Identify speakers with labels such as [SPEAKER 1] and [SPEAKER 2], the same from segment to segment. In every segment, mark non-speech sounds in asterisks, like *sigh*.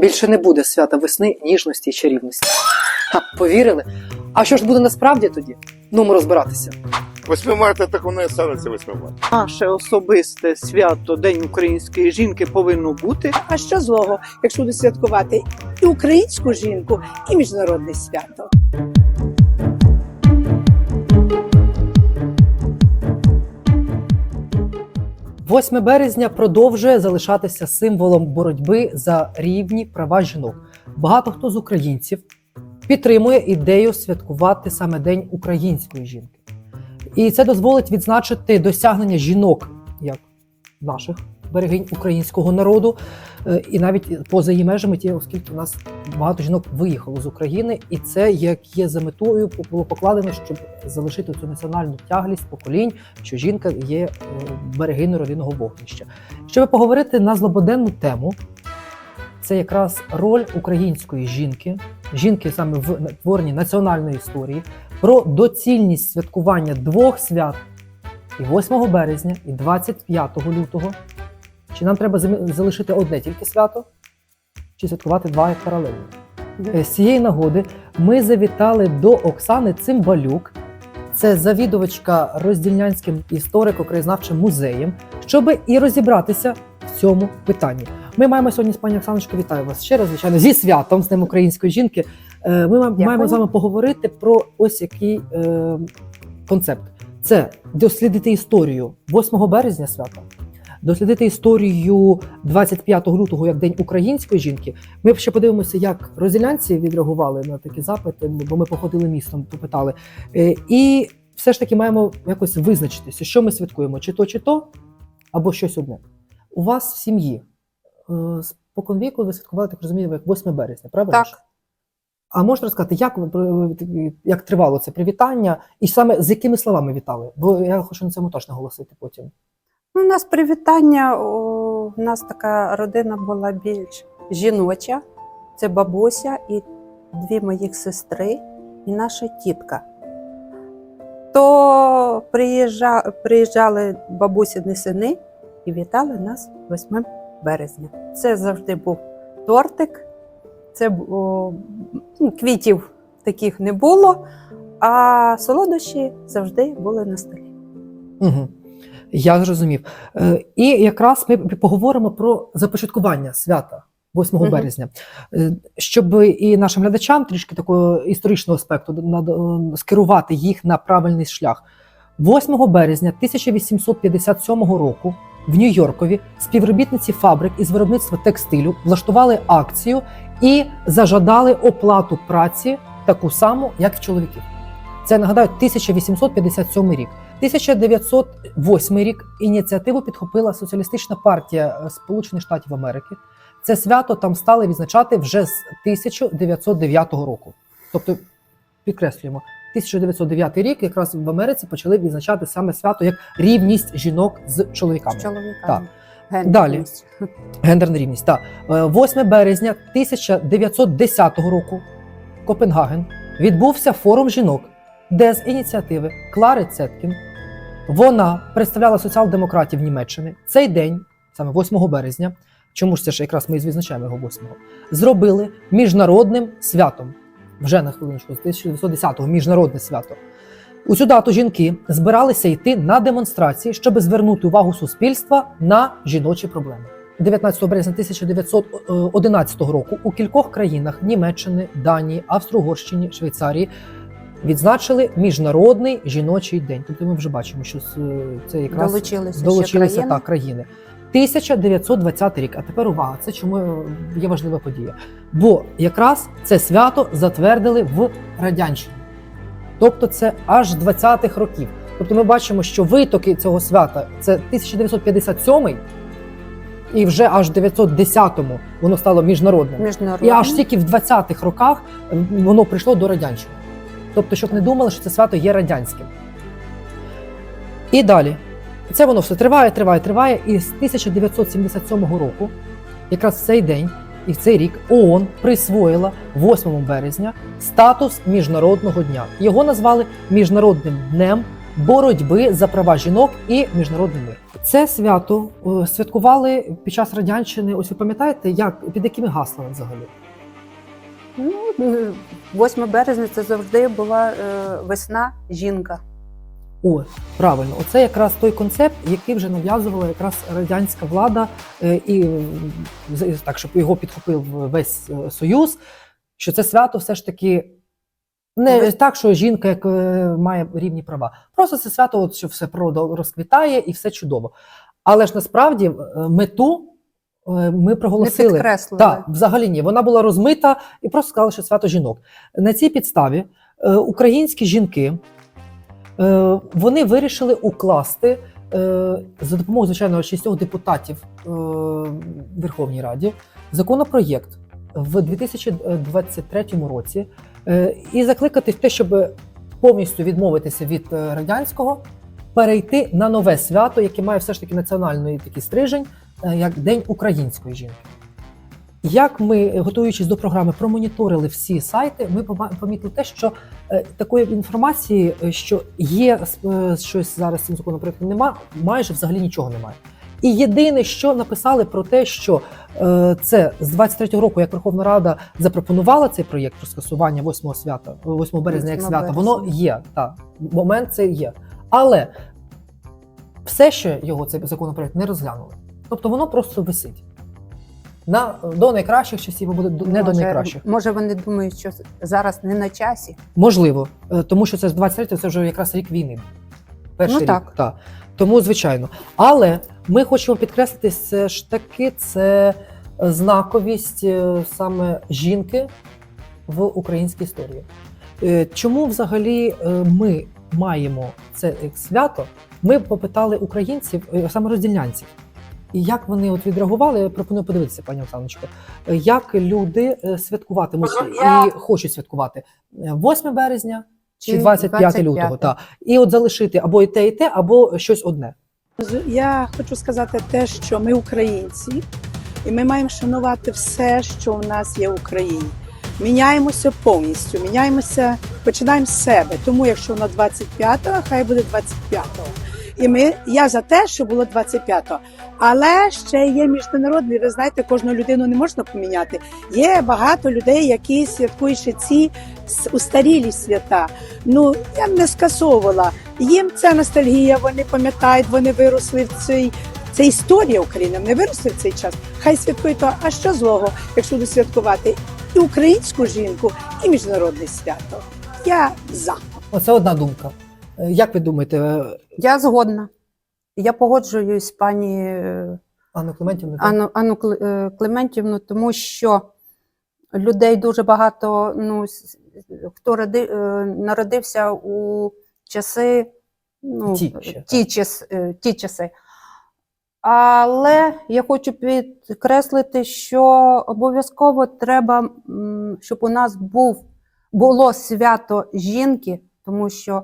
[SPEAKER 1] Більше не буде свята весни, ніжності і чарівності. Ха, повірили? А що ж буде насправді тоді? Ну, ми розбиратися.
[SPEAKER 2] 8 марта так воно і станеться 8 марта.
[SPEAKER 3] Наше особисте свято День української жінки повинно бути.
[SPEAKER 4] А що злого, якщо буде святкувати і українську жінку, і міжнародне свято?
[SPEAKER 1] – 8 березня продовжує залишатися символом боротьби за рівні права жінок. Багато хто з українців підтримує ідею святкувати саме День української жінки. І це дозволить відзначити досягнення жінок, як наших берегинь українського народу, е, і навіть поза її межами, ті, оскільки у нас багато жінок виїхало з України, і це як є за метою було покладено, щоб залишити цю національну тяглість поколінь, що жінка є е, берегиною родинного вогнища. Щоб поговорити на злободенну тему, це якраз роль української жінки, жінки саме в творенні національної історії, про доцільність святкування двох свят і 8 березня, і 25 лютого. Чи нам треба залишити одне тільки свято, чи святкувати два як паралельно? Е, З цієї нагоди ми завітали до Оксани Цимбалюк, це завідувачка роздільнянським історико-краєзнавчим музеєм, щоб і розібратися в цьому питанні. Ми маємо сьогодні з пані Оксаночко, вітаю вас ще раз, звичайно, зі святом з Днем української жінки. Е, Ми ма- маємо з вами поговорити про ось який е, концепт. Це дослідити історію 8 березня свята, дослідити історію 25 лютого як День української жінки. Ми ще подивимося, як розділянці відреагували на такі запити, бо ми походили містом, попитали. Е, І все ж таки маємо якось визначитися, що ми святкуємо, чи то, чи то, або щось одне. У вас в сім'ї е, споконвіку ви святкували, так розумію, як 8 березня, правильно?
[SPEAKER 4] Так.
[SPEAKER 1] А можете розказати, як, як тривало це привітання, і саме з якими словами вітали? Бо я хочу на цьому теж наголосити потім.
[SPEAKER 5] Ну, у нас привітання, у нас така родина була більш жіноча. Це бабуся і дві моїх сестри, і наша тітка. То приїжджа, приїжджали бабусіни сини і вітали нас 8 березня. Це завжди був тортик, це о, ну, квітів таких не було, а солодощі завжди були на столі.
[SPEAKER 1] Угу. Я зрозумів. Е, І якраз ми поговоримо про започаткування свята 8
[SPEAKER 5] Мгм.
[SPEAKER 1] березня, Е, щоб і нашим глядачам трішки такого історичного аспекту над- скерувати їх на правильний шлях. 8 березня 1857 року в Нью-Йоркові співробітниці фабрик із виробництва текстилю влаштували акцію і зажадали оплату праці таку саму, як в чоловіків. Це нагадаю 1857 рік. 1908 рік ініціативу підхопила Соціалістична партія е, Сполучених Штатів Америки. Це свято там стали відзначати вже з 1909 року. Тобто, підкреслюємо, 1909 рік якраз в Америці почали відзначати саме свято як рівність жінок з чоловіками.
[SPEAKER 5] З чоловіками.
[SPEAKER 1] Так.
[SPEAKER 5] Гендерність.
[SPEAKER 1] Гендерна рівність. Так. Е, 8 березня 1910 року Копенгаген відбувся форум жінок, де з ініціативи Клари Цеткін вона представляла соціал-демократів Німеччини. Цей день, саме 8 березня, чому ж це ж якраз ми і відзначаємо його 8 зробили міжнародним святом. Вже на хвилиночку, з 1910-го міжнародне свято. У цю дату жінки збиралися йти на демонстрації, щоб звернути увагу суспільства на жіночі проблеми. 19 березня 1911 року у кількох країнах Німеччини, Данії, Австро-Угорщині, Швейцарії відзначили міжнародний жіночий день. Тобто ми вже бачимо, що це якраз
[SPEAKER 5] Долучилися,
[SPEAKER 1] долучилися
[SPEAKER 5] країни.
[SPEAKER 1] так, країни. 1920 рік. А тепер увага, це чому е, є важлива подія. Бо якраз це свято затвердили в радянщині. Тобто це аж 20-х років. Тобто ми бачимо, що витоки цього свята це 1957 і вже аж в 910-му воно стало міжнародним.
[SPEAKER 5] Міжнародні.
[SPEAKER 1] І аж тільки в 20-х роках е, воно прийшло до радянщини. Тобто, щоб не думали, що це свято є радянським. І далі. Це воно все триває, триває, триває. І з 1977 року, якраз в цей день і в цей рік, ООН присвоїла 8 березня статус Міжнародного дня. Його назвали Міжнародним днем боротьби за права жінок і міжнародний мир. Це свято е, святкували під час радянщини. Ось ви пам'ятаєте, як під якими гаслами взагалі?
[SPEAKER 5] Ну, е, 8 березня це завжди була е, весна жінка.
[SPEAKER 1] О, правильно, оце якраз той концепт, який вже нав'язувала якраз радянська влада, е, і так, щоб його підхопив весь е, союз. Що це свято все ж таки не
[SPEAKER 5] Ви-
[SPEAKER 1] так, що жінка як має рівні права. Просто це свято, от, що все природа розквітає і все чудово. Але ж насправді мету е, ми
[SPEAKER 5] Не
[SPEAKER 1] проголосили.
[SPEAKER 5] підкреслили.
[SPEAKER 1] Так, взагалі ні. Вона була розмита і просто сказали, що свято жінок. На цій підставі е, українські жінки е, вони вирішили укласти за допомогою, звичайно, шістьох депутатів Верховній Раді законопроєкт в 2023 році і закликати в те, щоб повністю відмовитися від радянського, перейти на нове свято, яке має все ж таки національний такий стрижень, е, як День української жінки. Як ми, готуючись до програми, промоніторили всі сайти, ми помітили те, що е, такої інформації, е, що є щось зараз цим законопроектом нема, майже взагалі нічого немає. І єдине, що написали про те, що це з 23-го року, як Верховна Рада запропонувала цей проєкт про скасування 8 свята, 8 березня як
[SPEAKER 5] 8
[SPEAKER 1] свята, воно є. Так, момент це є. Але все ще його цей законопроект не розглянули. Тобто воно просто висить. На, до найкращих часів або до- не до найкращих.
[SPEAKER 5] Може, вони думають, що зараз не на часі.
[SPEAKER 1] Можливо, е, тому що це з 23 це вже якраз рік війни. Перший
[SPEAKER 5] Ну,
[SPEAKER 1] рік.
[SPEAKER 5] так.
[SPEAKER 1] Та. Тому, звичайно. Але ми хочемо підкреслити все ж таки це е, знаковість е, саме жінки в українській історії. Чому взагалі ми маємо це свято? Ми попитали українців, е, саме роздільнянців. І як вони от відреагували, я пропоную подивитися, пані Оксаночко, е, як люди е, святкуватимуть і хочуть святкувати е, 8 березня чи
[SPEAKER 5] Чи
[SPEAKER 1] 25 лютого. Та. І от залишити або і те, і те, або щось одне.
[SPEAKER 4] Я хочу сказати те, що ми українці, і ми маємо шанувати все, що в нас є в Україні. Міняємося повністю, міняємося, починаємо з себе. Тому якщо на 25-го, хай буде 25-го. І ми, я за те, що було 25-го. Але ще є міжнародний, ви знаєте, кожну людину не можна поміняти. Є багато людей, які святкують ще ці устарілі свята. Ну, я б не скасовувала. Їм це ностальгія, вони пам'ятають, вони виросли в цій. Це історія України, вони виросли в цей час. Хай святкують то. А що злого, якщо буде святкувати і українську жінку, і міжнародне свято? Я за.
[SPEAKER 1] Оце одна думка. Е, Як ви думаєте, е,
[SPEAKER 5] Я згодна. Я погоджуюсь пані е, Анну, Анну Кле- е, Клементівну, тому що людей дуже багато, ну, хто роди, народився у часи, ну,
[SPEAKER 1] Ті
[SPEAKER 5] ті, час, ті часи. Але я хочу підкреслити, що обов'язково треба, щоб у нас був, було свято жінки, тому що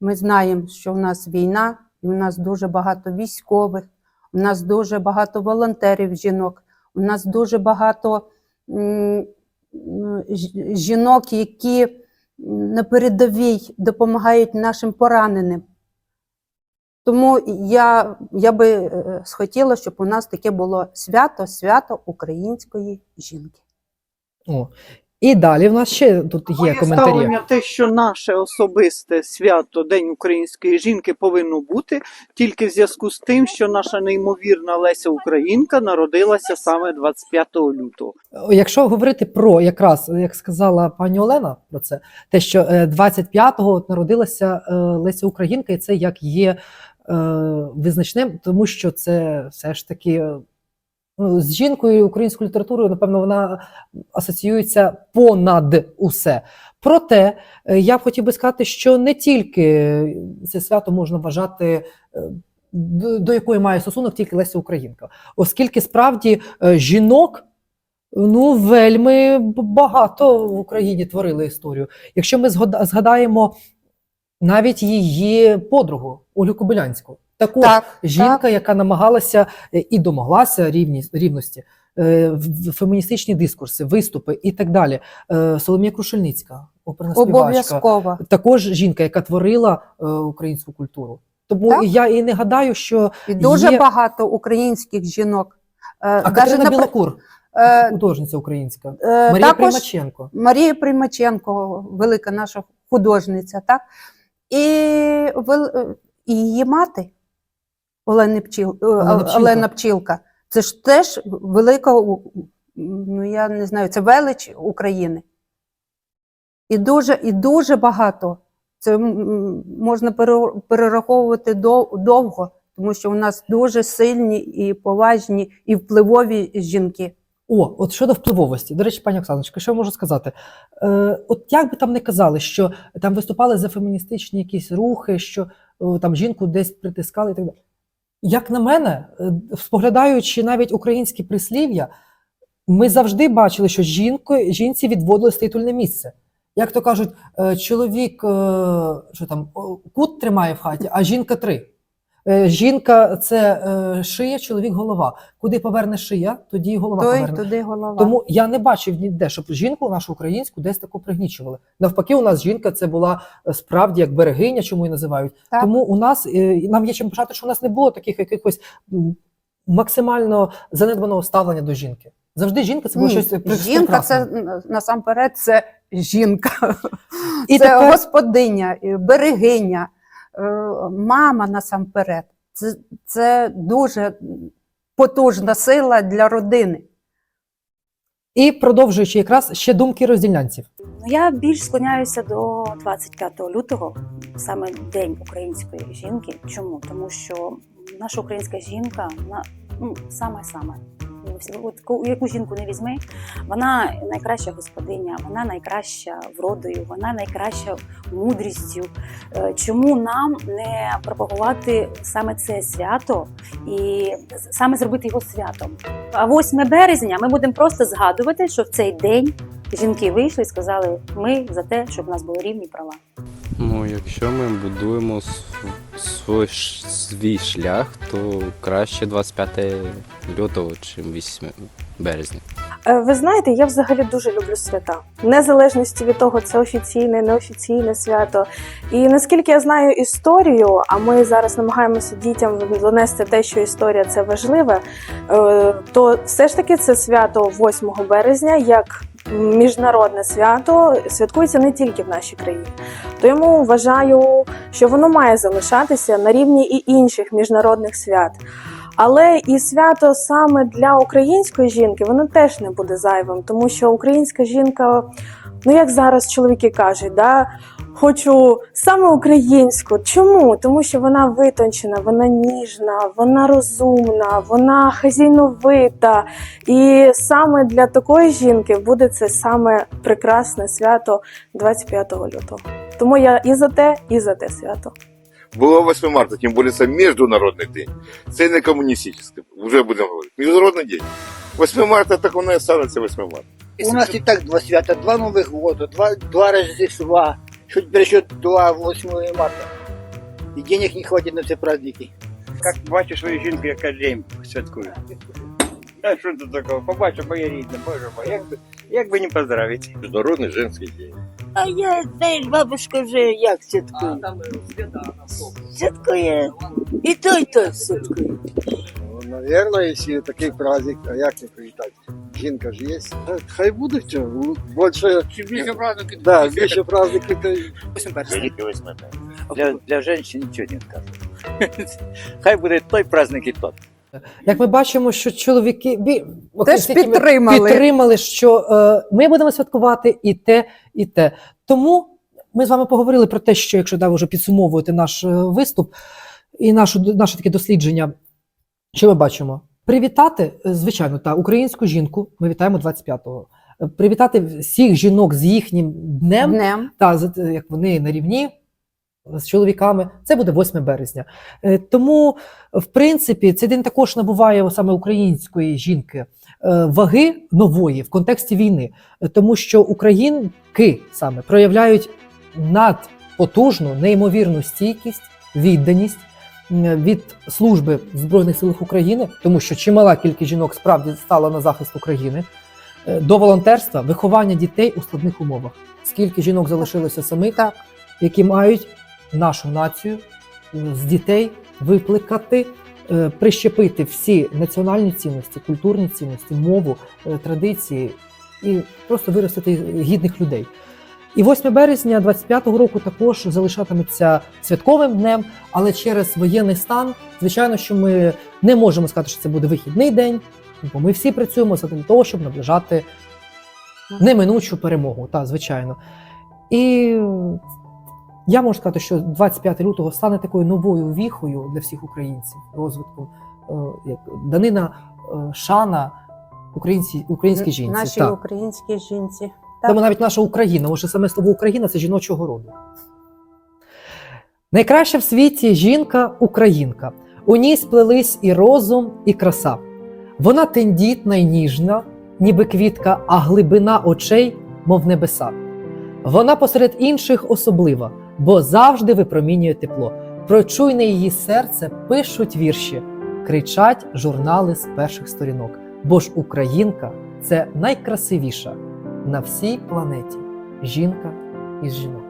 [SPEAKER 5] ми знаємо, що в нас війна, і у нас дуже багато військових, у нас дуже багато волонтерів жінок, у нас дуже багато жінок, які на передовій допомагають нашим пораненим. Тому я, я би е, схотіла, щоб у нас таке було свято, свято української жінки.
[SPEAKER 1] О. І далі в нас ще тут є
[SPEAKER 3] Моє
[SPEAKER 1] коментарі.
[SPEAKER 3] ставлення те, що наше особисте свято День української жінки повинно бути тільки в зв'язку з тим, що наша неймовірна Леся Українка народилася саме 25 лютого.
[SPEAKER 1] Якщо говорити про якраз, як сказала пані Олена про це, те, що е, 25-го народилася е, Леся Українка, і це як є е, визначним, тому що це все ж таки е, ну, з жінкою українською літературою, напевно, вона асоціюється понад усе. Проте е, я б хотів би сказати, що не тільки це свято можна вважати. е, До якої має стосунок тільки Леся Українка, оскільки справді е, жінок Ну, вельми багато в Україні творили історію. Якщо ми згадаємо навіть її подругу Олю Кобилянську, також
[SPEAKER 5] Так,
[SPEAKER 1] жінка,
[SPEAKER 5] так.
[SPEAKER 1] яка намагалася е, і домоглася рівні, рівності, е, феміністичні дискурси, виступи і так далі. Е, Соломія Крушельницька. оперна співачка.
[SPEAKER 5] Обов'язково.
[SPEAKER 1] Також жінка, яка творила українську культуру. Тому
[SPEAKER 5] Так.
[SPEAKER 1] я і не гадаю, що
[SPEAKER 5] І дуже
[SPEAKER 1] Є-
[SPEAKER 5] багато українських жінок.
[SPEAKER 1] А Катерина
[SPEAKER 5] напри-
[SPEAKER 1] Білокур,
[SPEAKER 5] е,
[SPEAKER 1] художниця українська,
[SPEAKER 5] е,
[SPEAKER 1] Марія
[SPEAKER 5] також
[SPEAKER 1] Примаченко.
[SPEAKER 5] Марія Примаченко, велика наша художниця, так? І, е, і її мати Олена, Пчіл, е,
[SPEAKER 1] Олена Пчілка.
[SPEAKER 5] Олена Пчілка. Це ж теж велика, ну я не знаю, це велич України. І дуже, і дуже багато. Це можна перераховувати довго, тому що у нас дуже сильні і поважні, і впливові жінки.
[SPEAKER 1] О, от щодо впливовості. До речі, пані Оксаночка, що я можу сказати? Е, от як би там не казали, що там виступали за феміністичні якісь рухи, що е, там жінку десь притискали і так далі. Як на мене, е, споглядаючи навіть українські прислів'я, ми завжди бачили, що жінко, жінці відводилось титульне місце. Як то кажуть, е, чоловік е, що там, кут тримає в хаті, а жінка три. Е, Жінка це е, шия, чоловік голова. Куди поверне шия, тоді і голова
[SPEAKER 5] Той
[SPEAKER 1] поверне.
[SPEAKER 5] туди голова.
[SPEAKER 1] Тому я не бачив ніде, щоб жінку нашу українську десь таку пригнічували. Навпаки, у нас жінка це була е, справді як берегиня, чому її називають.
[SPEAKER 5] Так.
[SPEAKER 1] Тому у нас нам є чим пишати, що у нас не було таких якихось максимально занедбаного ставлення до жінки. Завжди жінка це було
[SPEAKER 5] Ні,
[SPEAKER 1] щось
[SPEAKER 5] жінка це насамперед це жінка,
[SPEAKER 1] І
[SPEAKER 5] це
[SPEAKER 1] тепер-
[SPEAKER 5] господиня, берегиня, мама насамперед. Це, це дуже потужна сила для родини.
[SPEAKER 1] І продовжуючи якраз ще думки роздільнянців.
[SPEAKER 6] Ну, я більш склоняюся до 25 лютого, саме День української жінки. Чому? Тому що наша українська жінка, вона ну, саме-саме. От ко- яку жінку не візьми, вона найкраща господиня, вона найкраща вродою, вона найкраща мудрістю. Е, Чому нам не пропагувати саме це свято і саме зробити його святом? А 8 березня ми будемо просто згадувати, що в цей день жінки вийшли і сказали: ми за те, щоб у нас були рівні права.
[SPEAKER 7] Ну, якщо ми будуємо свій, свій шлях, то краще 25 лютого, чим 8 березня.
[SPEAKER 8] Е, Ви знаєте, я взагалі дуже люблю свята, незалежності від того, це офіційне, неофіційне свято. І наскільки я знаю історію, а ми зараз намагаємося дітям донести те, що історія це важливе, е, то все ж таки це свято 8 березня як міжнародне свято святкується не тільки в нашій країні. Тому вважаю, що воно має залишатися на рівні і інших міжнародних свят. Але і свято саме для української жінки воно теж не буде зайвим, тому що українська жінка, ну як зараз чоловіки кажуть, да, хочу саме українську. Чому? Тому що вона витончена, вона ніжна, вона розумна, вона хазійновита. І саме для такої жінки буде це саме прекрасне свято 25 лютого. Тому я і за те, і за те свято.
[SPEAKER 2] Було 8 марта, тим більше це міжнародний день. Це не комуністичний, вже будемо говорити. Міжнародний день. 8 марта так воно і станеться 8 марта.
[SPEAKER 9] У нас и так два свята, два Новых года, два, два Рождества, что теперь еще два 8 марта. И денег не хватит на все праздники.
[SPEAKER 10] Як бачу свою жінку, яка день святкує. А що тут такого? Побачу моє рідне, боже мой, як би, як би не поздравити.
[SPEAKER 2] Міжнародний женський день.
[SPEAKER 11] А я, знаєш, бабушка вже як святкує? Святкує. І той, і той святкує.
[SPEAKER 9] Ну, наверное, если такий праздник, а як не привітати? Жінка ж є. Хай буде що, більше,
[SPEAKER 10] більше праздників,
[SPEAKER 9] да, більше праздники, то й
[SPEAKER 2] Великий 8.
[SPEAKER 10] Для, для жінки нічого не скажу. *laughs* Хай буде той праздник і тот.
[SPEAKER 1] Як ми бачимо, що чоловіки бі-
[SPEAKER 5] Теж
[SPEAKER 1] стільки
[SPEAKER 5] підтримали.
[SPEAKER 1] підтримали, що е, ми будемо святкувати і те, і те. Тому ми з вами поговорили про те, що якщо да, вже підсумовувати наш е, виступ і нашу, наше таке дослідження, що ми бачимо? Привітати, е, звичайно, та українську жінку ми вітаємо 25-го. Е, Привітати всіх жінок з їхнім днем,
[SPEAKER 5] Днем.
[SPEAKER 1] та з- як вони на рівні з чоловіками, це буде 8 березня. Е, Тому, в принципі, цей день також набуває саме української жінки е, ваги нової в контексті війни, Е, тому що українки саме проявляють надпотужну, неймовірну стійкість, відданість від служби в Збройних силах України, тому що чимала кількість жінок справді стала на захист України. до волонтерства, виховання дітей у складних умовах. Скільки жінок залишилося самих, які мають нашу націю е, з дітей викликати, е, прищепити всі національні цінності, культурні цінності, мову, е, традиції і просто виростити гідних людей. І 8 березня 25-го року також залишатиметься святковим днем, але через воєнний стан, звичайно, що ми не можемо сказати, що це буде вихідний день, бо ми всі працюємо для того, щоб наближати неминучу перемогу, та звичайно. І я можу сказати, що 25 лютого стане такою новою віхою для всіх українців розвитку, е, як данина е, шана українці, українській жінці.
[SPEAKER 5] Нашій
[SPEAKER 1] так.
[SPEAKER 5] українській жінці.
[SPEAKER 1] Тому навіть наша Україна, може саме слово Україна це жіночого роду. Найкраща в світі жінка українка. У ній сплелись і розум, і краса. Вона тендітна й ніжна, ніби квітка, а глибина очей, мов небеса. Вона посеред інших особлива, бо завжди випромінює тепло. Про чуйне її серце пишуть вірші, кричать журнали з перших сторінок. Бо ж українка це найкрасивіша на всій планеті жінка із жінок.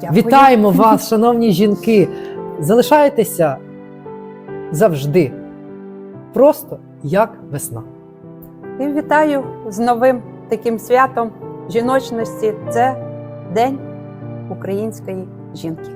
[SPEAKER 5] Дякую.
[SPEAKER 1] Вітаємо *laughs* вас, шановні жінки! Залишайтеся завжди, просто як весна.
[SPEAKER 5] І вітаю з новим таким святом жіночності. Це День української жінки.